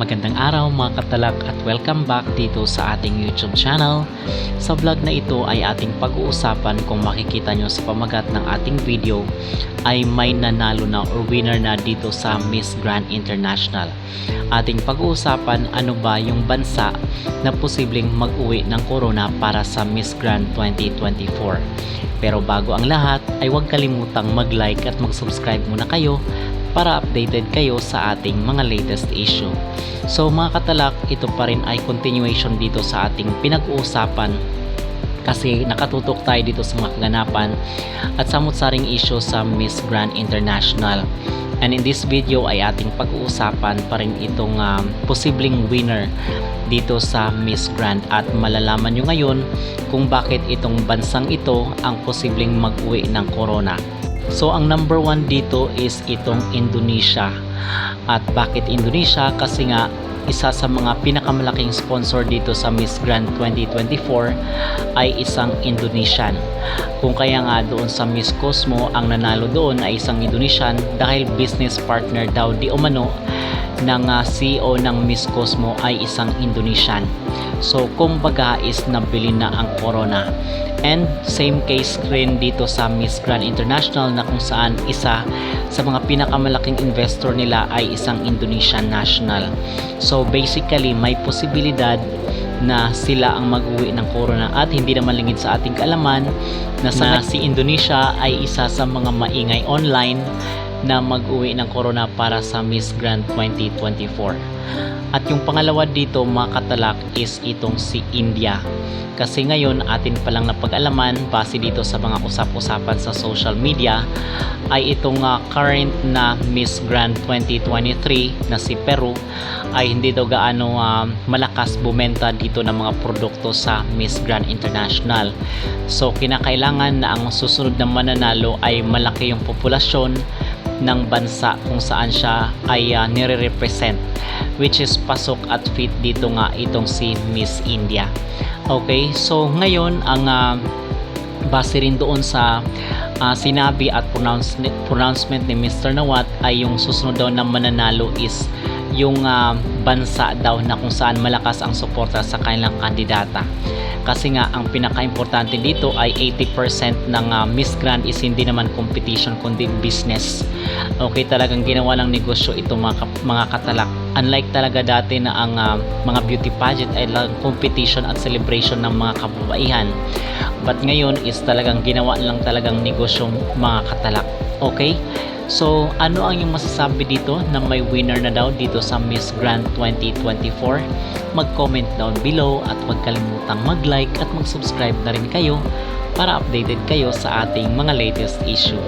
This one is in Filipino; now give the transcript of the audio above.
Magandang araw mga katalak at welcome back dito sa ating YouTube channel. Sa vlog na ito ay ating pag-uusapan kung makikita nyo sa pamagat ng ating video ay may nanalo na or winner na dito sa Miss Grand International. Ating pag-uusapan ano ba yung bansa na posibleng mag-uwi ng corona para sa Miss Grand 2024. Pero bago ang lahat ay huwag kalimutang mag-like at mag-subscribe muna kayo para updated kayo sa ating mga latest issue. So mga katalak, ito pa rin ay continuation dito sa ating pinag-uusapan kasi nakatutok tayo dito sa mga kaganapan at samot-saring issue sa Miss Grand International. And in this video ay ating pag-uusapan pa rin itong um, posibleng winner dito sa Miss Grand at malalaman nyo ngayon kung bakit itong bansang ito ang posibleng mag-uwi ng corona. So ang number one dito is itong Indonesia. At bakit Indonesia? Kasi nga isa sa mga pinakamalaking sponsor dito sa Miss Grand 2024 ay isang Indonesian. Kung kaya nga doon sa Miss Cosmo ang nanalo doon ay isang Indonesian dahil business partner daw di umano ng uh, CEO ng Miss Cosmo ay isang Indonesian. So kumbaga is nabili na ang corona. And same case rin dito sa Miss Grand International na kung saan isa sa mga pinakamalaking investor nila ay isang Indonesian national. So basically may posibilidad na sila ang mag-uwi ng corona at hindi naman lingid sa ating kaalaman na, sa, na si Indonesia ay isa sa mga maingay online na mag-uwi ng corona para sa Miss Grand 2024. At yung pangalawa dito mga is itong si India. Kasi ngayon atin palang napag-alaman base dito sa mga usap-usapan sa social media ay itong uh, current na Miss Grand 2023 na si Peru ay hindi daw gaano uh, malakas bumenta dito ng mga produkto sa Miss Grand International. So kinakailangan na ang susunod na mananalo ay malaki yung populasyon ng bansa kung saan siya ay uh, nire-represent which is pasok at fit dito nga itong si Miss India. Okay, so ngayon ang uh, base rin doon sa uh, sinabi at pronounce, pronouncement ni Mr. Nawat ay yung susunod daw na mananalo is yung uh, bansa daw na kung saan malakas ang suporta sa kanilang kandidata. Kasi nga ang pinaka-importante dito ay 80% ng uh, Miss Grand is hindi naman competition kundi business. Okay talagang ginawa ng negosyo ito mga, mga katalak. Unlike talaga dati na ang uh, mga beauty pageant ay lang competition at celebration ng mga kababaihan. But ngayon is talagang ginawa lang talagang negosyo mga katalak. Okay So, ano ang yung masasabi dito na may winner na daw dito sa Miss Grand 2024? Mag-comment down below at huwag kalimutang mag-like at mag-subscribe na rin kayo para updated kayo sa ating mga latest issue.